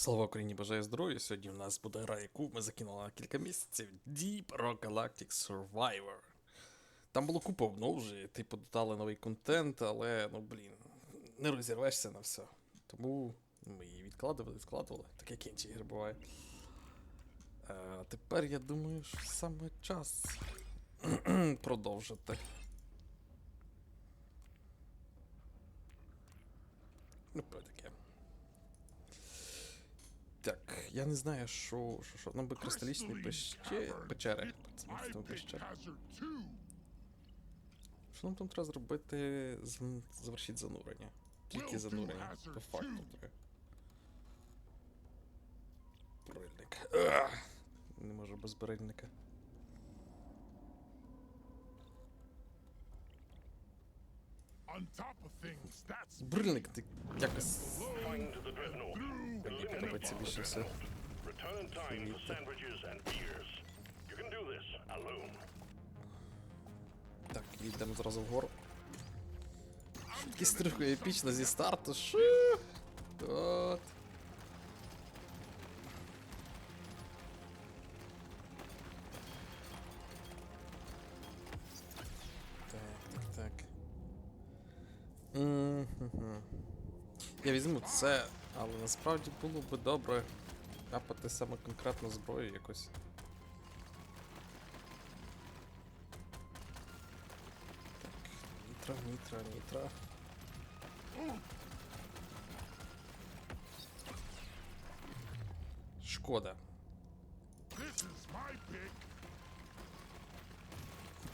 Слава Україні, бажаю здоров'я. Сьогодні в нас буде гра, яку ми закинули на кілька місяців. Deep Rock Galactic Survivor. Там було купа обнов вже, типу, додали новий контент, але, ну блін, не розірвешся на все. Тому ми її відкладували, відкладували, так як інші ігри буває. А тепер я думаю, що саме час продовжити. Ну, таке. Так, я не знаю, що, що, що. Нам би кристалічні пеще... печери. Пещери. Що нам там треба зробити? З- Завершіть занурення. Тільки занурення. По факту треба. Брильник. Не можу без брильника. On top of things, that's Брильник ти якось мені подобається більше все. Так, йдемо зразу вгору. Швидкість трохи епічно зі старту. Шу! От. Я візьму це, але насправді було би добре капати саме конкретну зброю якось. Нітро, нітро, нітро. Шкода. this is my.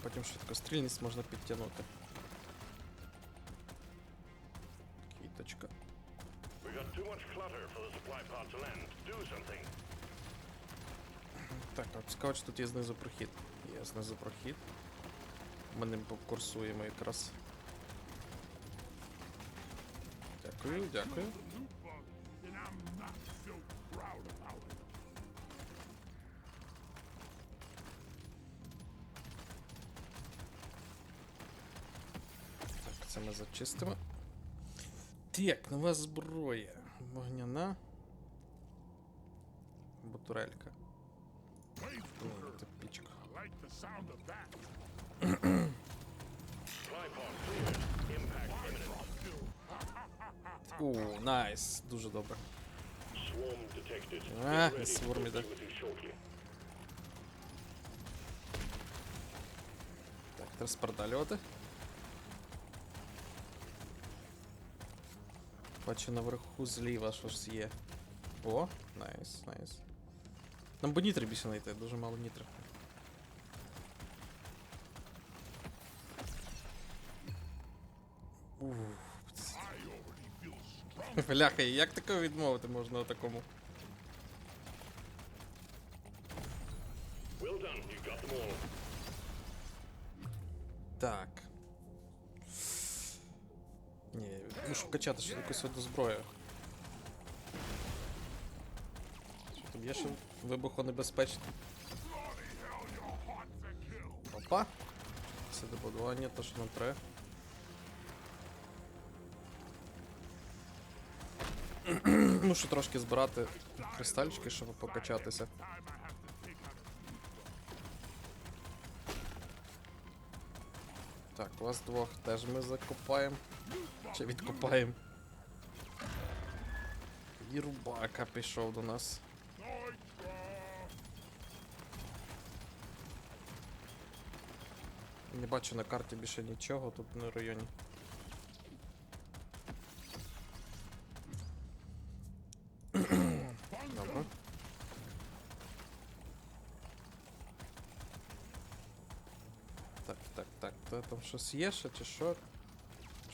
Потім швидкострільність можна підтягнути. Much clutter for the supply pod to land. Do something. Так, а цікаво, чи тут є знизу прохід. Є знизу прохід. Ми ним покурсуємо якраз. Дякую, дякую. Так, це ми зачистимо. Так, нова зброя. одна. Бутурелька. О, это пичка. О, найс, дуже добре. А, на свормі, да. Так, транспортольоти. Бачу наверху зліва щось є. О, найс, найс. Нам би нітри більше знайти, дуже мало strong. Бляха, як таке відмовити можна такому? Качати ще якусь одну зброю. Що там є ще вибухонебезпечне? Опа! Це добудування, то що нам треба. Мушу трошки збирати кристальчики, щоб покачатися. Так, вас двох теж ми закопаємо. Чи відкопаємо. І рубака пішов до нас. Не бачу на карті більше нічого тут на районі. Добре. Так, так, так. То там щось є ще чи що?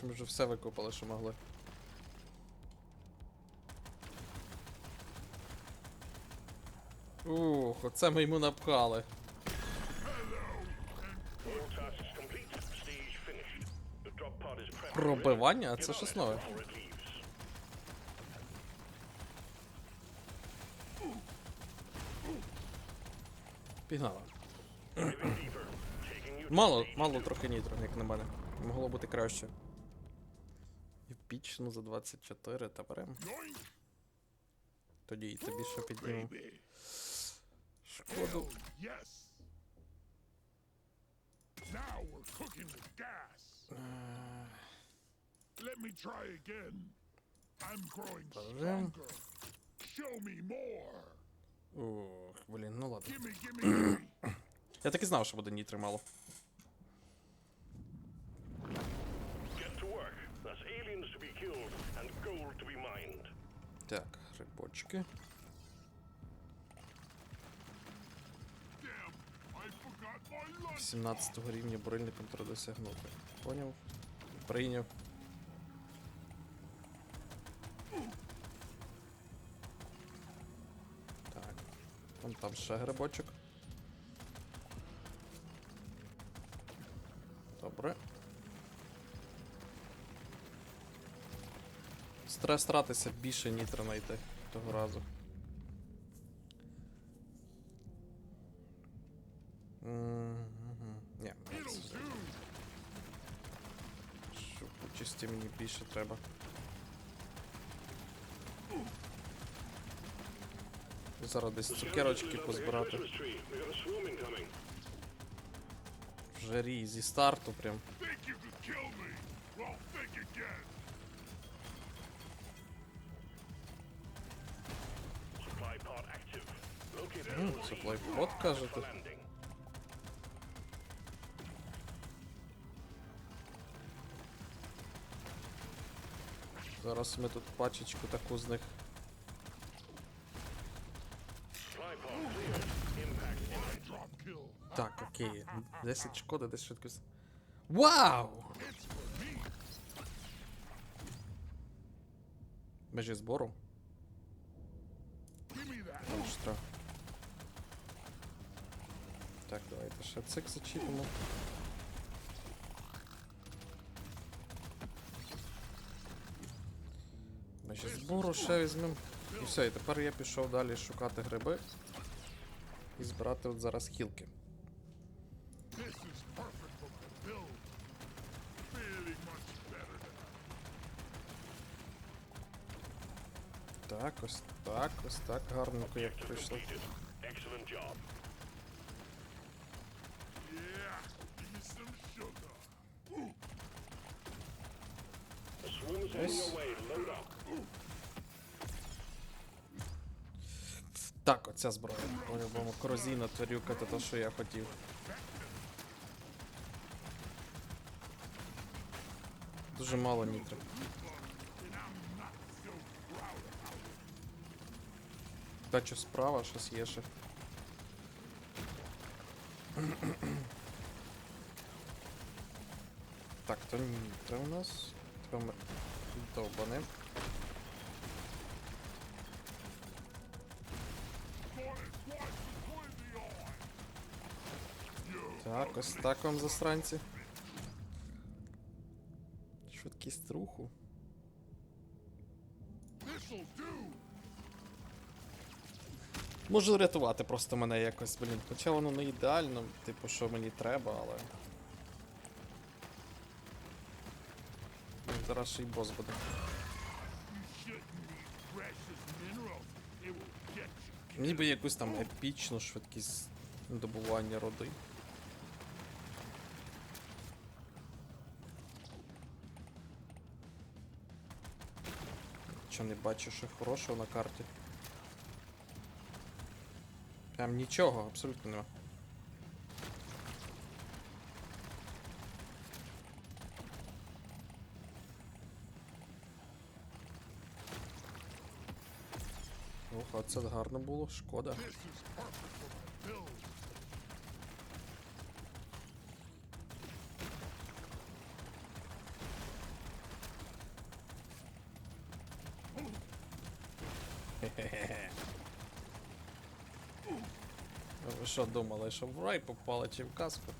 Чи ми вже все викопали, що могли? Ух, оце ми йому напхали. Пробивання? А це щось нове. Пігнала. Мало, мало трохи нітро, як на мене. Могло бути краще. Епічно за 24 та берем. Тоді і тобі ще підніму. Шкоду. Let me try again. I'm growing stronger. Show me more. Ох, блін, ну ладно. Я так і знав, що буде нітри мало. Так, грибочки. 17 рівня бурильний контроль досягнути. Поняв? Прийняв. Так. Вон там ще грибочок. Добре. Стрес тратися більше нітро знайти того разу. Ні, do. участі мені більше треба. Зараз десь цукерочки позбирати. Жарі зі старту прям. Pod, кажете? Зараз ми тут пачечку таку з них. Так, окей. 10 шкоди, десь швидкість. Вау! Межі збору. Штраф. Так, ще цик зачіпимо. Межі збору ще візьмемо. І все, і тепер я пішов далі шукати гриби. І збирати от зараз хілки. Так, ось так, ось так, гарненько як прийшло. Up. Так, оця зброя. По-любому корозійна тварюка, то те, що я хотів. Дуже мало of Бачу справа, щось є ще. Так, то нітри у нас. Тепер ми довбаним. Так, ось так вам засранці. Швидкість руху. Може рятувати просто мене якось, блін. Хоча воно не ідеально, типу, що мені треба, але. Зараз ще й бос буде. Мені би якусь там епічну швидкість добування роди. Що не бачу, що хорошого на карті. Прям нічого, абсолютно нема. Ох, а це гарно було, шкода. Ви що думали, що в рай попали чи в казку?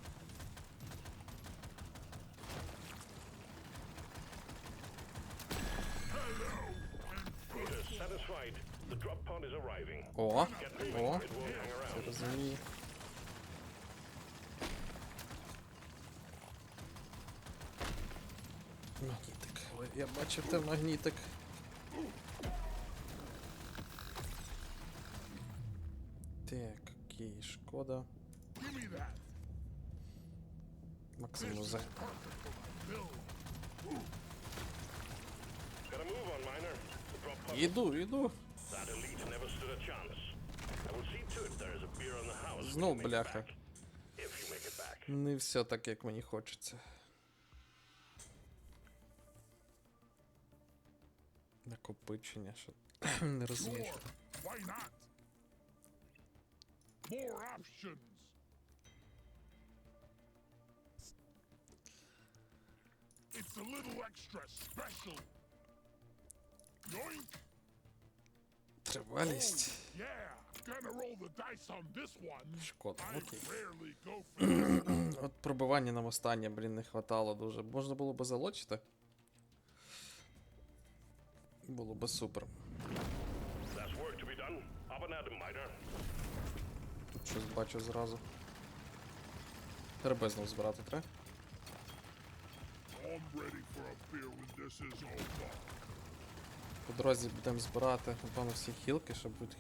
Quota satisfied. The drop pod is arriving. О, Get moving. о, It won't hang це around. розумію. Магнітик. Ви- Я бачив те магнітик. Так, окей, шкода. Максимум за. Іду, іду. Знов бляха. Не все так, як мені хочеться. Накопичення, що не розумію. Sure. Why not? More options. It's a little extra special. Yoink! Тривалість. Yeah, gonna roll the dice on this one. Шкода, I окей. rarely go for this. От пробивання нам останнє, блін, не хватало дуже. Можна було би залочити. Було би супер. Тут щось бачу зразу. Треба знов збирати треба. По дорозі будемо збирати, напевно, всі хілки, щоб будуть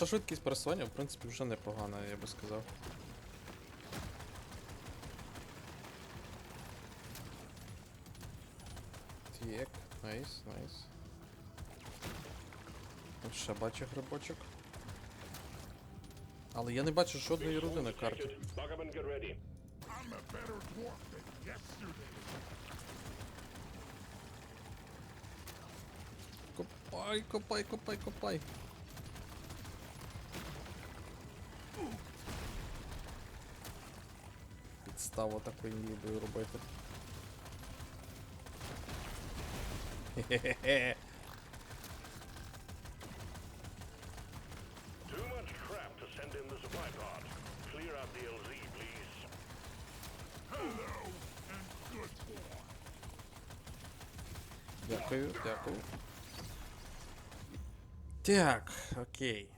Наша швидкість пересування, в принципі, вже непогана, я би сказав. Так, найс, найс. От ще бачу грибочок. Але я не бачу жодної руди на карті. Копай, копай, копай, копай. підстава такої мідою робити. Хе-хе-хе. Дякую, дякую. Так, окей.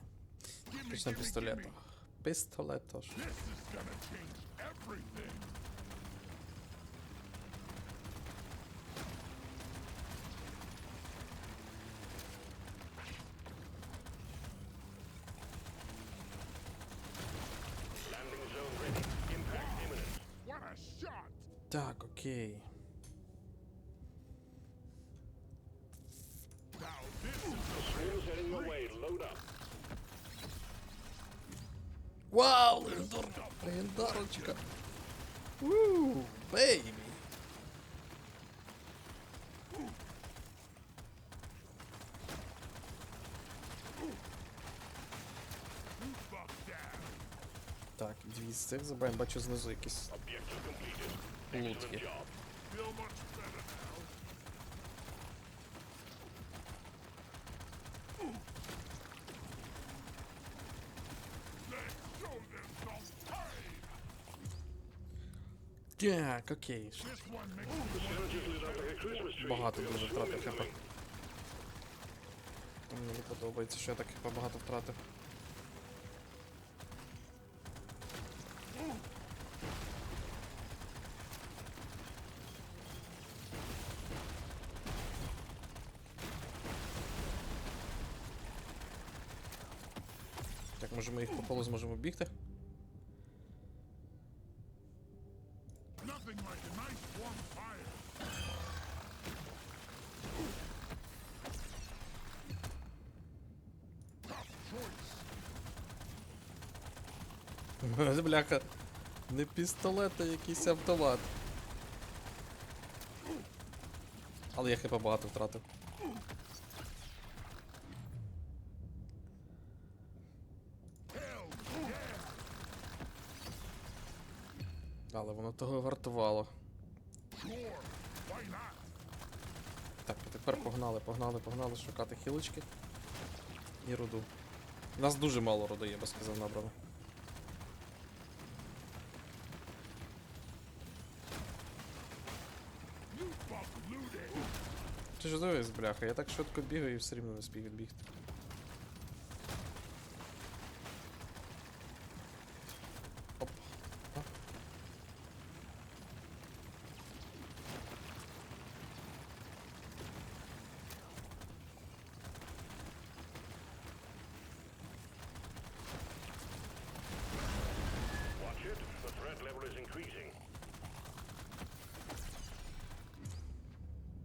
Точно пістолета. Пістолет тоже. This is gonna change everything. Landing zone ready. Impact imminent. What a shot! Так, окей. Now this is Stream's heading your way. Load up. Вау, легендар... легендарочка. Ууу, бейбі. Так, дві з цих забираємо, бачу знизу якісь Objective completed. лут Excellent є. job. Feel much better now. Let's show them some pain. Так, окей. This one makes me Synergies lit up like a Christmas tree. Багато дуже втратив хп. Мені не подобається, що я так хп багато втратив. Так, може ми їх по колу зможемо бігти? Бляха. Не пістолет, а якийсь автомат. Але я хп багато втратив. Але воно того вартувало. Так, а тепер погнали, погнали, погнали шукати хілочки і руду. Нас дуже мало руди, я би сказав, набрано. Ти ж дивись, бляха, я так швидко бігаю і все рівно не спів відбігти.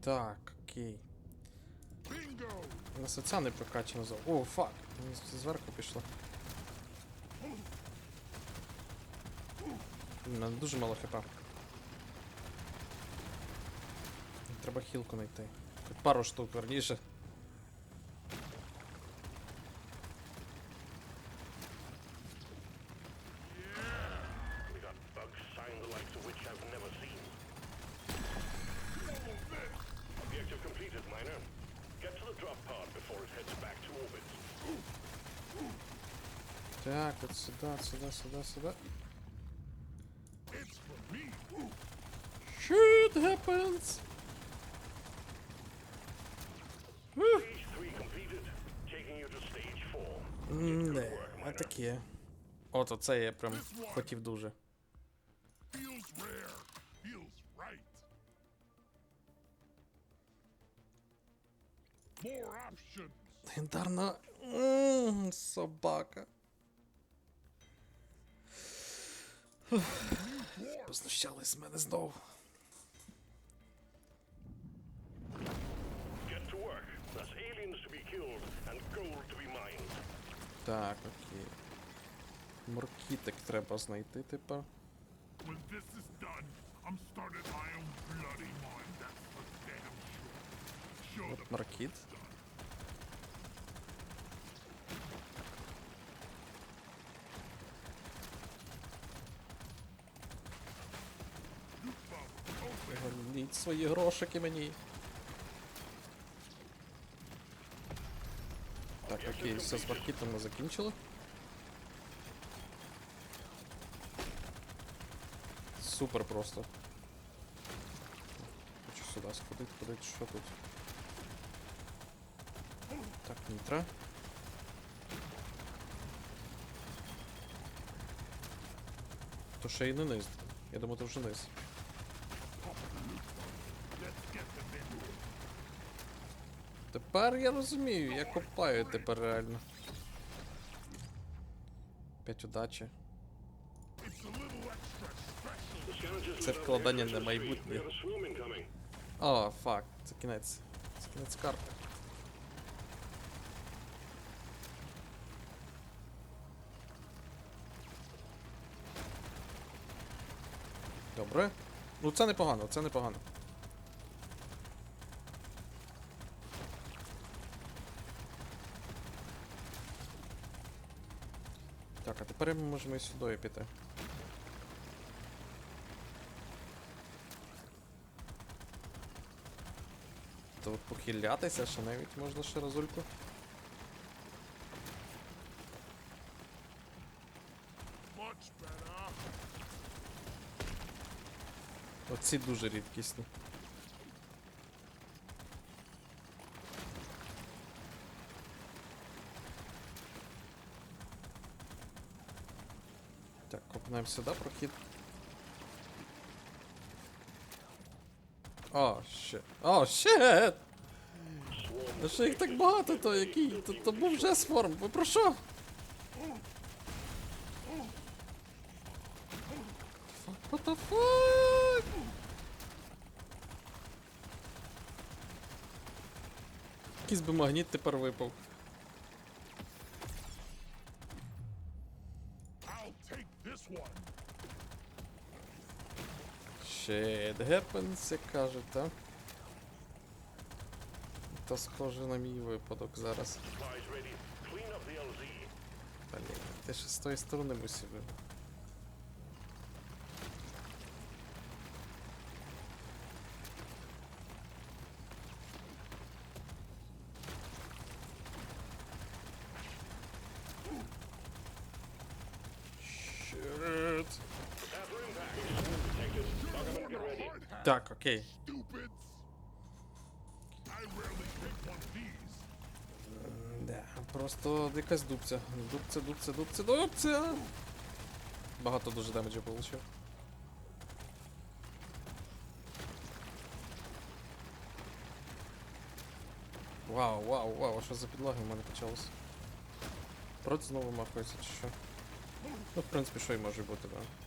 Так, окей. Bingo! Нас оця не прокачана за... О, фак! Мені зверху пішло. Мене дуже мало хп. Треба хілку знайти. Пару штук верніше. We got bugs sign the likes of which I've never seen. Objective completed, miner. Get to the drop pod before it heads back to orbit. Так, от сюди, сюди, сюди, сюди. It's for me! Shit happens! Stage 3 completed. Taking you to stage 4. Не, а таке. От оце я прям хотів дуже. Feels rare. Feels right. More options. Легендарна м, собака. Познущались з мене знову. Так, окей. Моркітик треба знайти тепер. When this is done, I'm starting my own bloody mine. That's for damn sure. Show От Маркіт. Open. Свої грошики мені. Так, окей, все з маркітом ми закінчили. Супер просто. Хочу сюди сходити, подивити, що тут. Так, нітра. То ще й не низ. Я думаю, то вже низ. Тепер я розумію, я копаю тепер реально. П'ять удачі. Це вкладання на майбутнє. О, фак, це кінець. Це кінець карти. Добре. Ну це непогано, це непогано. Так, а тепер ми можемо і сюди піти. То похилятися, ще навіть можна ще разульку. Оці дуже рідкісні. Копнемо сюди прохід. О, ще. О, щет! А що їх так багато, то який? То, то був вже сформ. Ви про що? What the fuck? Якийсь би магніт тепер випав. I'll take this one. Shit happens, як кажете. То схоже на мій випадок зараз. Блін, ти ще з тої сторони мусив. би. Окей. Да, просто якась дубця. Дубця, дубця, дубця, дубця. Багато дуже демеджу получив. Вау, вау, вау, а що за підлаги в мене почалося? Проти знову махається чи що? Ну, в принципі, що й може бути, да.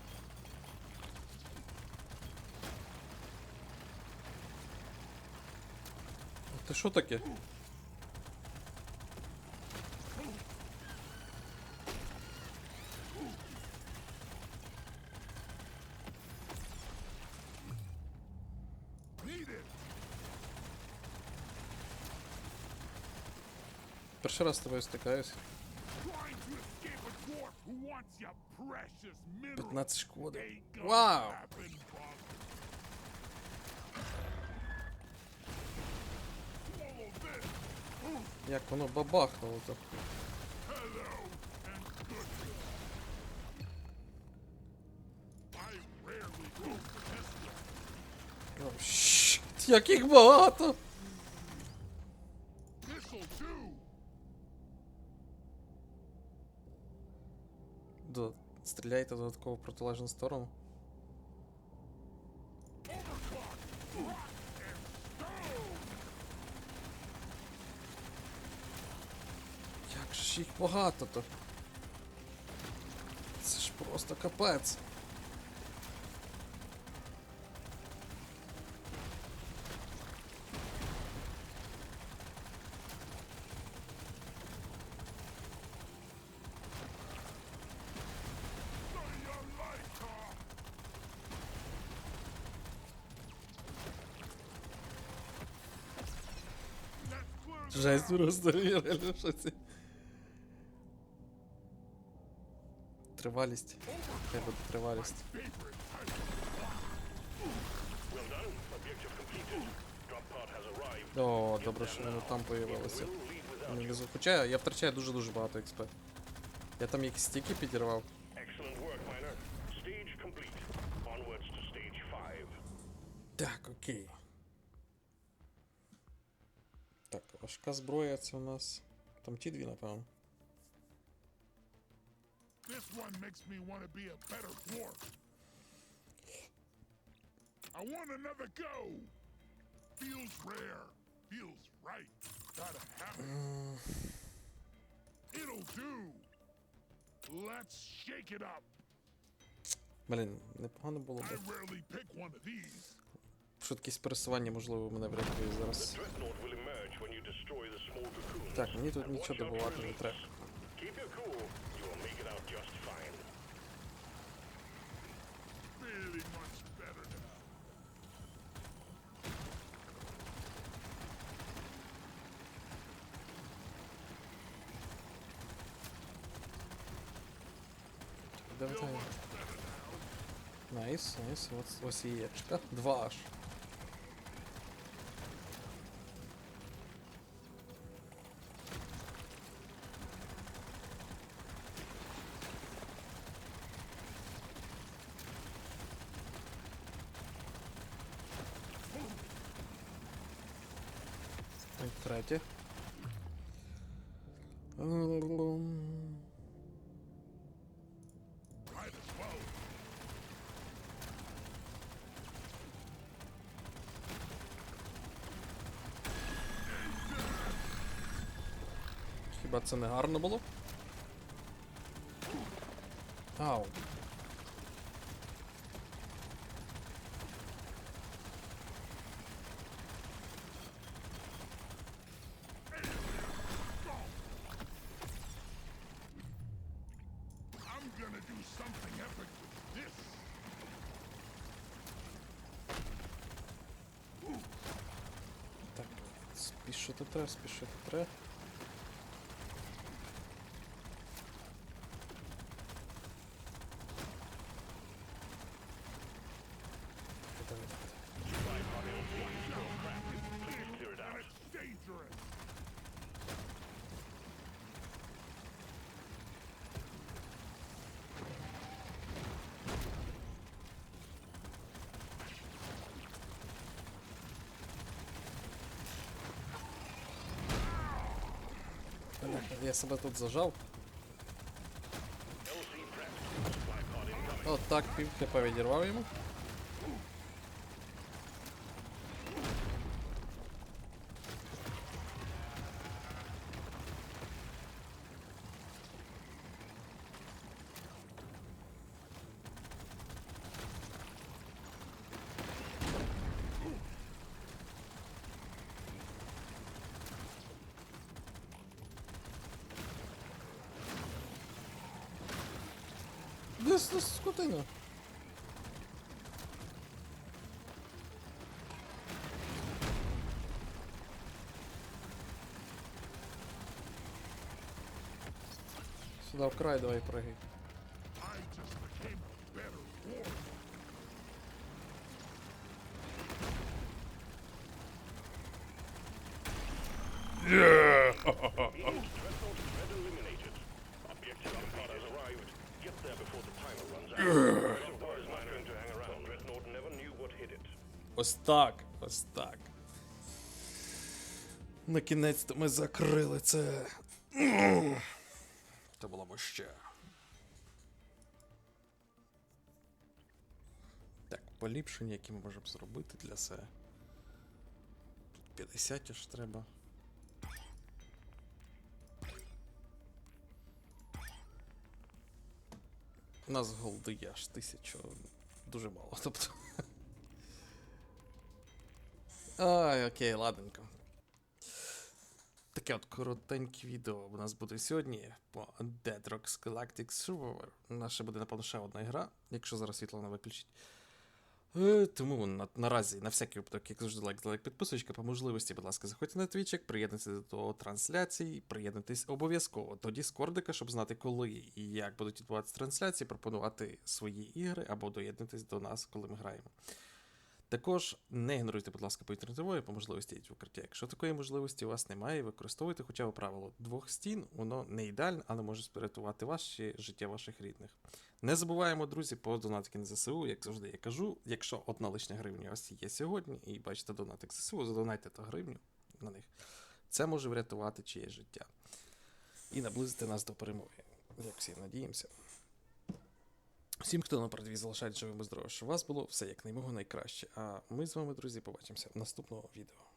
Ти що таке? Need it. Перший раз з тобою стикаюсь. Trying to escape Як воно бабахнуло. О, щ, Як їх багато! До... Стріляйте додатково в протилежну сторону. Як же ж їх багато то? Це ж просто капець. Жесть просто реально в шоці. Тривалість. Хай буде тривалість. favorite. Well done. Objective completed. Drop pod has arrived. О, добре, що вони там появилися. We'll leave without Не лізу. Хоча я втрачаю дуже-дуже багато експе. Я там якісь стільки підірвав. Excellent work, miner. Stage complete. Onwards to stage 5. Так, окей. Так, важка зброя це у нас. Там ті дві, напевно. This one makes me want to be a better dwarf. I want another go. Feels rare. Feels right. Gotta have it. It'll do. Let's shake it up. Блін, непогано було I б. rarely pick one of these. Швидкість пересування, можливо, мене врятує зараз. Так, мені тут нічого добувати не треба. Really much better now. Де в тебе? Найс, найс, ось, ось і яєчка. Два аж. Це не гарно було? Ау. Так, спішити треба, спішити треба. Давай, Please clear it out. It's dangerous. давай. Я себе тут зажав. LC prepped. Supply pod incoming. От так, пів хп відірвав йому. Never knew what hit it. Ось так, ось так. На кінець-то ми закрили це. Це було б ще. Так, поліпшення, які ми можемо зробити для себе. Тут 50 аж треба. У нас голди є аж тисячу. Дуже мало, тобто. Ай, окей, ладненько. Таке от коротеньке відео у нас буде сьогодні по Dead Rocks Galactic Survivor. Ще буде, напевно, ще одна гра, якщо зараз світло не виключить. Е, Тому на, наразі, на всякий випадок, як завжди, лайк, лайк, підписочка, по можливості, будь ласка, заходьте на твічик, приєднуйтесь до трансляцій, приєднуйтесь обов'язково до Діскордика, щоб знати, коли і як будуть відбуватися трансляції, пропонувати свої ігри або доєднуйтесь до нас, коли ми граємо. Також не ігноруйте, будь ласка, повітряну тривогу, по можливості в укриття. Якщо такої можливості у вас немає, використовуйте хоча б правило двох стін, воно не ідеальне, але може спрятувати вас чи життя ваших рідних. Не забуваємо, друзі, по донатки на ЗСУ, як завжди я кажу, якщо одна лишня гривня у вас є сьогодні, і бачите донатик ЗСУ, задонайте ту гривню на них. Це може врятувати чиєсь життя. І наблизити нас до перемоги. Як всі надіємося. Всім, хто на передві залишається живим і здоровим, щоб у вас було все як наймого найкраще. А ми з вами, друзі, побачимося в наступного відео.